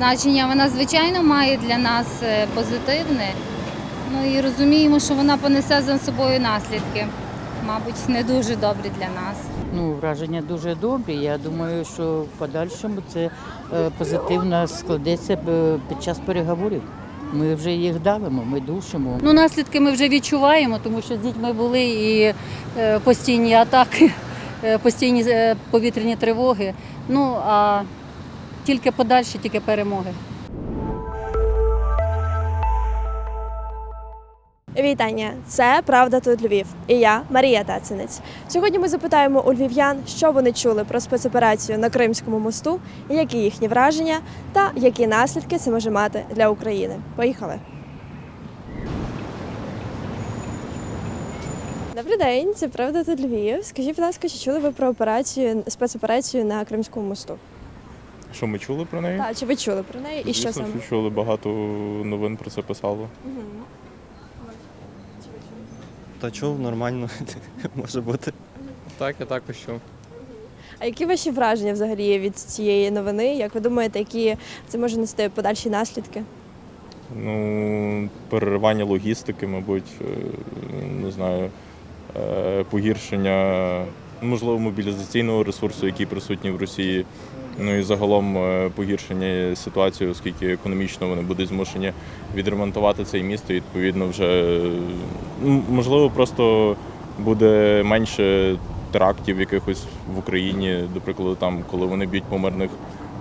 Значення вона, звичайно, має для нас е, позитивне. Ну і розуміємо, що вона понесе за собою наслідки. Мабуть, не дуже добрі для нас. Ну, враження дуже добрі. Я думаю, що в подальшому це е, позитивно складеться під час переговорів. Ми вже їх давимо, ми душимо. Ну, наслідки ми вже відчуваємо, тому що з дітьми були і е, постійні атаки, е, постійні е, повітряні тривоги. Ну а тільки подальші, тільки перемоги. Вітання! Це Правда тут Львів. І я Марія Тацинець. Сьогодні ми запитаємо у львів'ян, що вони чули про спецоперацію на Кримському мосту, які їхні враження та які наслідки це може мати для України. Поїхали! Добрий день, це правда тут Львів. Скажіть, будь ласка, чи чули ви про операцію спецоперацію на Кримському мосту? Що ми чули про неї? Так, чи ви чули про неї і що Звісно, саме? що чули, багато новин про це писало. Та чув, нормально може бути. Так, я також чув. А які ваші враження взагалі від цієї новини? Як ви думаєте, які це може нести подальші наслідки? Ну, переривання логістики, мабуть, е, не знаю, е, погіршення, можливо, мобілізаційного ресурсу, який присутній в Росії. Ну і загалом е, погіршення ситуації, оскільки економічно вони будуть змушені відремонтувати це місто, і відповідно вже можливо просто буде менше терактів якихось в Україні, до прикладу, там, коли вони б'ють по мирних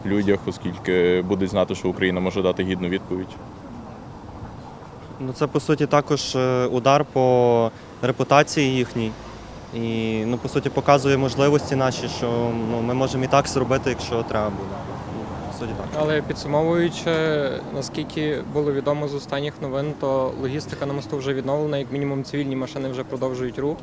людях, оскільки будуть знати, що Україна може дати гідну відповідь. Ну це по суті також е, удар по репутації їхній. І ну, по суті показує можливості наші, що ну, ми можемо і так зробити, якщо треба буде. Ну, По суті, так. Але підсумовуючи, наскільки було відомо з останніх новин, то логістика на мосту вже відновлена, як мінімум цивільні машини вже продовжують рух.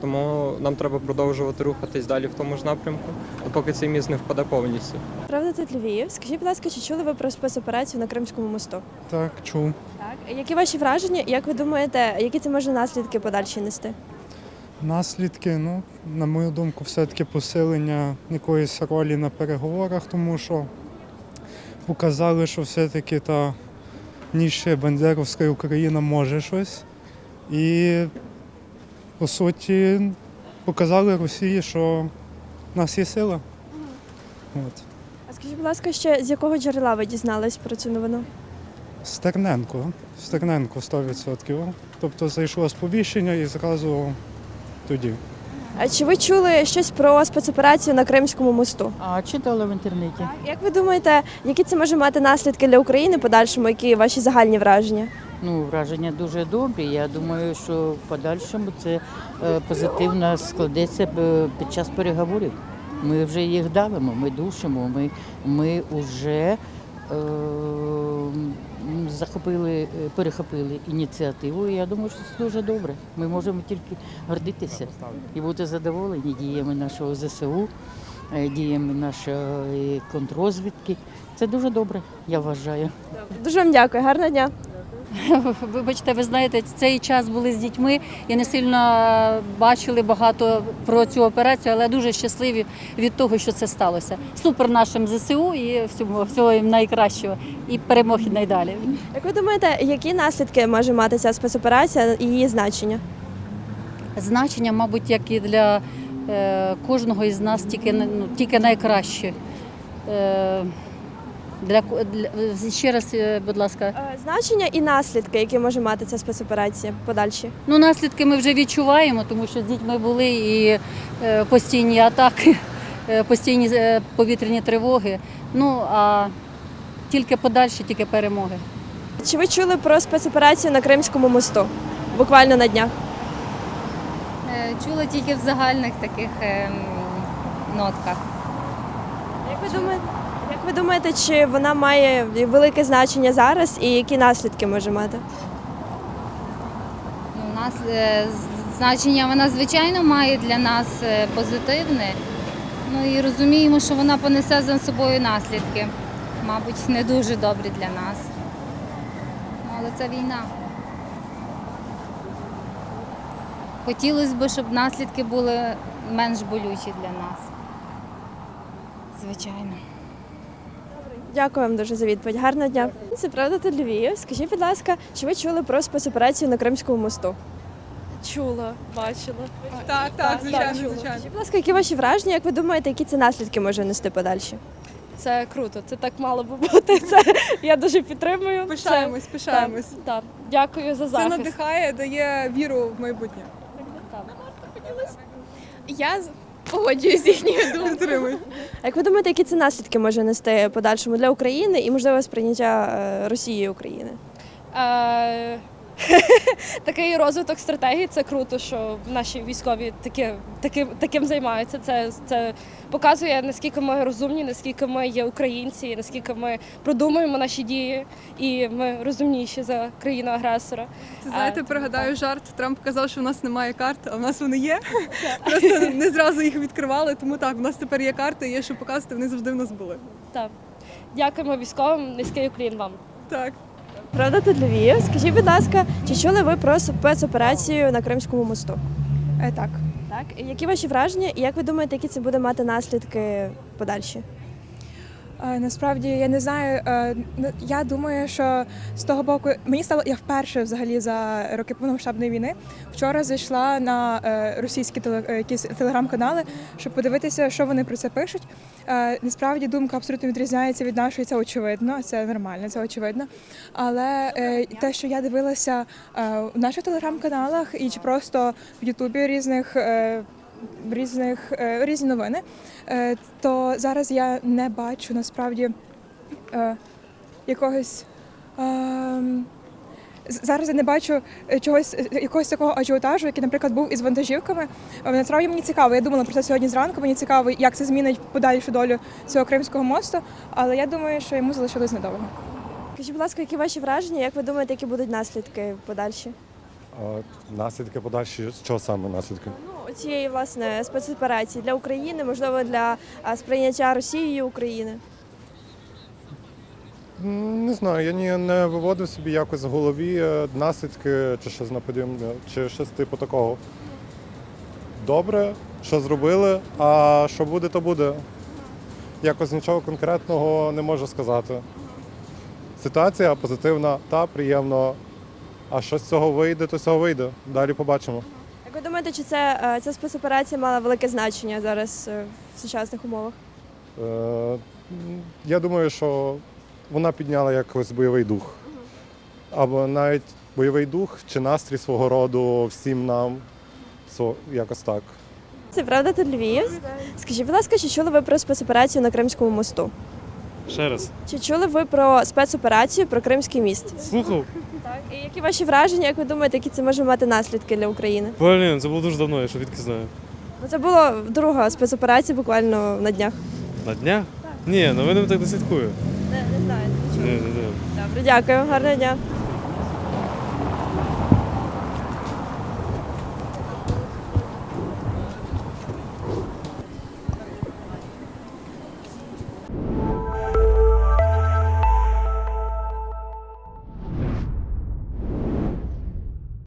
Тому нам треба продовжувати рухатись далі в тому ж напрямку, поки цей міст не впаде повністю. Правда, тут Львів. Скажіть, будь ласка, чи чули ви про спецоперацію на Кримському мосту? Так, чув. Так. Які ваші враження? Як ви думаєте, які це може наслідки подальші нести? Наслідки, ну, на мою думку, все-таки посилення якоїсь ролі на переговорах, тому що показали, що все-таки та ніша Бандеровська Україна може щось. І, по суті, показали Росії, що в нас є сила. От. А скажіть, будь ласка, ще з якого джерела ви дізнались про цю новину? Стерненко. Стерненко 100%. Тобто зайшло сповіщення і зразу тоді. А чи ви чули щось про спецоперацію на Кримському мосту? А читала в інтернеті. Як ви думаєте, які це може мати наслідки для України подальшому? Які ваші загальні враження? Ну, враження дуже добрі. Я думаю, що в подальшому це е, позитивно складеться під час переговорів. Ми вже їх давимо, ми душимо, ми, ми вже е, захопили, е, перехопили ініціативу. І я думаю, що це дуже добре. Ми можемо тільки гордитися і бути задоволені діями нашого ЗСУ, е, діями нашої контррозвідки. Це дуже добре, я вважаю. Дуже вам дякую, гарного дня. Вибачте, ви знаєте, цей час були з дітьми і не сильно бачили багато про цю операцію, але дуже щасливі від того, що це сталося. Супер нашим ЗСУ і всього, всього їм найкращого і перемоги найдалі. Як ви думаєте, які наслідки може мати ця спецоперація і її значення? Значення, мабуть, як і для е, кожного із нас, тільки ну, тільки найкраще. Е, для, для ще раз, е, будь ласка. Е, Значення і наслідки, які може мати ця спецоперація подальші. Ну, наслідки ми вже відчуваємо, тому що з дітьми були і е, постійні атаки, постійні повітряні тривоги. Ну а тільки подальші, тільки перемоги. Чи ви чули про спецоперацію на Кримському мосту? Буквально на днях. Чула тільки в загальних таких ем, нотках. Як ви думаєте, як ви думаєте, чи вона має велике значення зараз і які наслідки може мати? Ну, у нас е, значення вона, звичайно, має для нас е, позитивне. Ну і розуміємо, що вона понесе за собою наслідки. Мабуть, не дуже добрі для нас. Ну, але це війна. Хотілося б, щоб наслідки були менш болючі для нас. Звичайно. Дякую вам дуже за відповідь. Гарного дня. Це правда тут Львів. Скажіть, будь ласка, чи ви чули про спецоперацію на Кримському мосту? Чула, бачила. Так, так, звичайно, звичайно. Скажіть, будь ласка, які ваші враження? Як ви думаєте, які це наслідки може нести подальші? Це круто, це так мало би бути. Це я дуже підтримую. Пишаємось, Це, пишаємось. так, так. Дякую за Це захист. надихає, дає віру в майбутнє. Я з- погоджуюсь з їхньою думкою. А як ви думаєте, які це наслідки може нести подальшому для України і можливо сприйняття Росії Росією України? Е, Такий розвиток стратегії це круто, що наші військові таки, таким, таким займаються. Це, це показує, наскільки ми розумні, наскільки ми є українці, наскільки ми продумуємо наші дії, і ми розумніші за країну агресора. Це знаєте, А, пригадаю жарт. Трамп казав, що в нас немає карт, а в нас вони є. Просто не зразу їх відкривали. Тому так, в нас тепер є карти, є що показувати, вони завжди в нас були. Так. Дякуємо військовим, низький уклін вам. Так. Правда, тут Львів. Скажіть, будь ласка, чи чули ви про спецоперацію на Кримському мосту? Е, так. Так, які ваші враження, і як ви думаєте, які це буде мати наслідки подальші? Е, Насправді я не знаю. е, Я думаю, що з того боку мені стало я вперше взагалі за роки повномасштабної війни. Вчора зайшла на е, російські телеграм-канали, щоб подивитися, що вони про це пишуть. Насправді думка абсолютно відрізняється від нашої. Це очевидно, це нормально, це очевидно. Але те, що я дивилася в наших телеграм-каналах і чи просто в Ютубі різних. Різних е, різні новини, е, то зараз я не бачу насправді е, якогось. ем, Зараз я не бачу чогось якогось такого ажіотажу, який, наприклад, був із вантажівками. Насправді мені цікаво. Я думала про це сьогодні зранку. Мені цікаво, як це змінить подальшу долю цього кримського мосту. Але я думаю, що йому залишилось недовго. Скажіть, будь ласка, які ваші враження, як ви думаєте, які будуть наслідки подальші? А наслідки подальші, що саме наслідки? Ну, цієї власне спецоперації для України, можливо, для сприйняття Росією України. Не знаю, я ні, не виводив собі якось в голові е, наслідки чи щось наподібне, чи щось типу такого. Добре, що зробили, а що буде, то буде. Якось нічого конкретного не можу сказати. Ситуація позитивна та приємно. А що з цього вийде, то з цього вийде. Далі побачимо. Як ви думаєте, чи це е, ця спецоперація мала велике значення зараз е, в сучасних умовах? Е, м, Я думаю, що вона підняла якось бойовий дух. Або навіть бойовий дух чи настрій свого роду всім нам. Со- Якось так. Це правда тут Львів. Скажіть, будь ласка, чи чули ви про спецоперацію на Кримському мосту? Ще раз. Чи чули ви про спецоперацію про Кримський міст? Слухав? Так. І які ваші враження, як ви думаєте, які це може мати наслідки для України? Блін, це було дуже давно, я ще відки знаю. Ну, це була друга спецоперація буквально на днях. На днях? Ні, новини так не слідкую. Не, не знаю. Ні, не знаю. Добре, дякую, гарного дня.